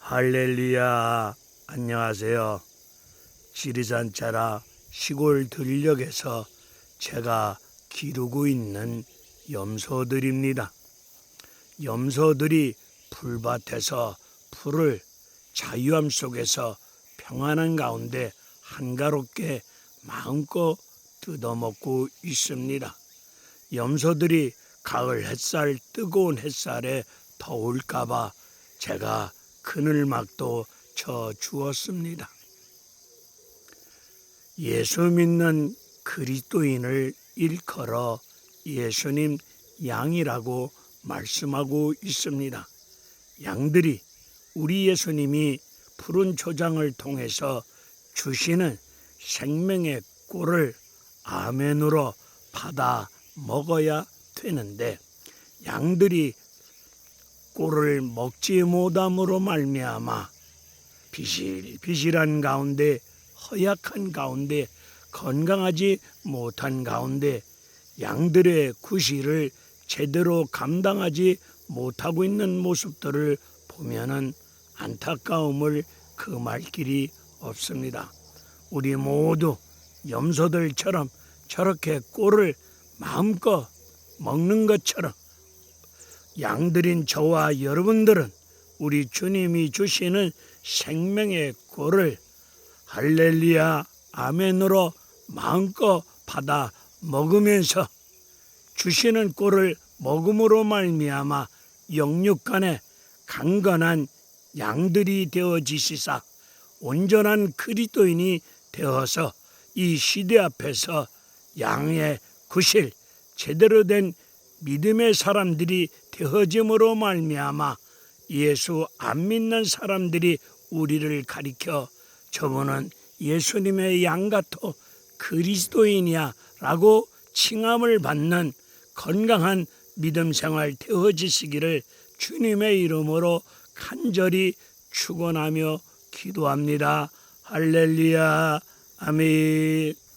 할렐루야 안녕하세요. 지리산 자라 시골 들녘에서 제가 기르고 있는 염소들입니다. 염소들이 풀밭에서 풀을 자유함 속에서 평안한 가운데 한가롭게 마음껏 뜯어먹고 있습니다. 염소들이 가을 햇살 뜨거운 햇살에 더울까봐 제가 그늘막도 쳐 주었습니다. 예수 믿는 그리스도인을 일컬어 예수님 양이라고 말씀하고 있습니다. 양들이 우리 예수님이 푸른 초장을 통해서 주시는 생명의 꿀을 아멘으로 받아 먹어야 되는데 양들이 꿀을 먹지 못함으로 말미암아 비실비실한 가운데 허약한 가운데 건강하지 못한 가운데 양들의 구실을 제대로 감당하지 못하고 있는 모습들을 보면은 안타까움을 금할 길이 없습니다. 우리 모두 염소들처럼 저렇게 꿀을 마음껏 먹는 것처럼 양들인 저와 여러분들은 우리 주님이 주시는 생명의 꿀을 할렐루야 아멘으로 마음껏 받아 먹으면서 주시는 꿀을 먹음으로 말미암아 영육간에 강건한 양들이 되어지시사 온전한 그리스도인이 되어서 이 시대 앞에서 양의 구실 제대로 된 믿음의 사람들이 되어짐으로 말미암아 예수 안 믿는 사람들이 우리를 가리켜 저분은 예수님의 양 같아 그리스도인이야라고 칭함을 받는 건강한 믿음 생활 되어지시기를 주님의 이름으로 간절히 축원하며 기도합니다. 할렐루야 아멘.